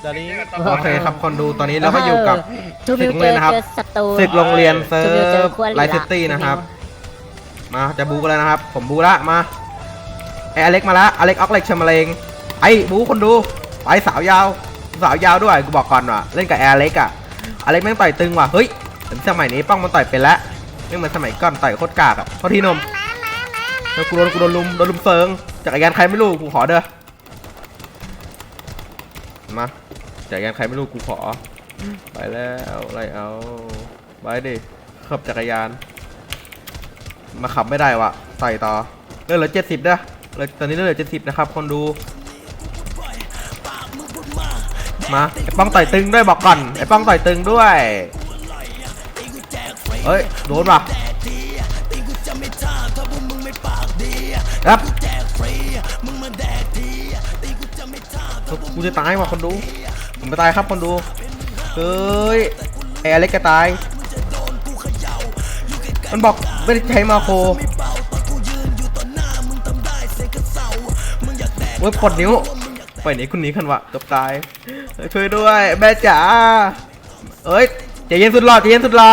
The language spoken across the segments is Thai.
เดี๋ยวนี้ โอเคครับคนดูตอนนี้เราก็อยู่กับทูบิวศึกโรงเจเรียอนนะครับเจอศัตรู ศึกโรงเรียนเซิร์ทูบิวเจอฟคู่อริไลท์ซิตี้นะครับ มาจะบูกันแล้วนะครับ ผมบูละมาไออเล็กมาละอเล็กออกเล็กเชมเรงไอ้บูคนดูไปสาวยาว สาวยาวด้วยกูบอกก่อนว่ะเล่นกับแอร์เล็กอะอเล็กแม่งต่อยตึงว่ะเฮ้ยสมัยนี้ป้องมันต่อยเป็นแล้วไม่เหมือนสมัยก่อนต่อยโคตรกากอะเพราะที่นมแล้วกูโดนกูโดนลุมโดนลุมเซิงจักรยานใครไม่รู้กูขอเด้อ มาจักรยานใครไม่รู้กูขอ ไปแล้วไล่เอาไปดิขับจักรยาน มาขับไม่ได้วะใส่ต่อเลือดเหลือเจ็ดสิบนะเลยตอนนี้เลือดเหลือเจ็ดสิบนะครับ คนดู มาไอ้ป้องต่อยตึงด้วยบอกก่อนไอ้ป้องต่อยตึงด้วยเฮ้ยโดนว่ะครับ กูจะตายว่ะคนดู ผมจะตายครับคนดู เฮ้ยไอ้อเล็กก็ตาย มันบอกไม่ได้ใช้มาโครเว้ยกดนิ้วไปไหนคุณหนี้คันวะตบตายเฮ้ยช่วยด้วยแม่จ๋าเอ้ยใจเย็นสุดหล่อใจเย็นสุดหล่อ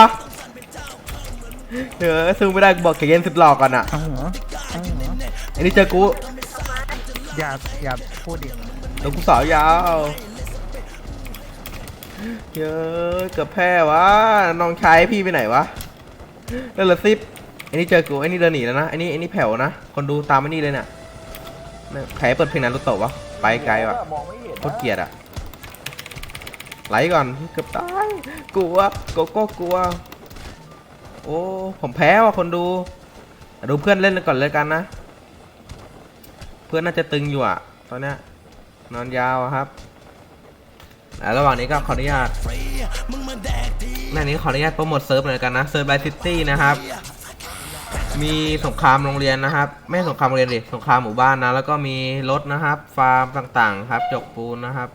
เออสู้ไม่ได้กูบอกใจเย็นสุดหล่อก่อนอะเอาหัวเอาหัวอันนี้เจอกูอย่าอย่าพูดดิเดี๋ยว กูสาวยาวเยอะเกือบแพ้วะน้องชายพี่ไปไหนวะเดินละซิปไอ้นี่เจอกูไอ้นี่เดินหนีแล้วนะไอ้นี่ไอ้นี่แผ่วนะ คนดูตามไอ้นี่เลยเนี่ยเนี่ยใครเปิดเพลงนั้นรถโตะวะไปไกลวะโคตรเกลียดอะไหลก่อนเกือบตายกลัวโกโก้กลัว โอ้ผมแพ้ว่ะคนดูดูเพื่อนเล่นก่อนเลยกันนะ เพื่อนน่าจะตึงอยู่อะตอนเนี้ย นอนยาวครับระหว่างนี้ก็ขออนุญาตแม่นี้ขออนุญาตโปรโมทเซิร์ฟหน่อยกันนะเซิร์ฟไบซิตี้นะครับ มีสงครามโรงเรียนนะครับ ไม่ใช่สงครามโรงเรียนดิสงครามหมู่บ้านนะ แล้วก็มีรถนะครับ ฟาร์มต่างๆ ครับ จกปูนนะครับ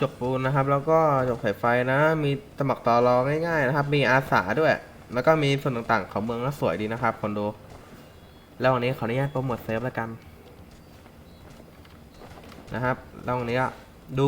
จกปูนนะครับ แล้วก็จกสายไฟนะ มีสมัครต่อรองง่ายๆนะครับ มีอาสาด้วย แล้วก็มีส่วนต่างๆ ของเมืองก็สวยดีนะครับคนดู แล้ววันนี้ขออนุญาตโปรโมทเซฟแล้วกัน นะครับลองนี้ดู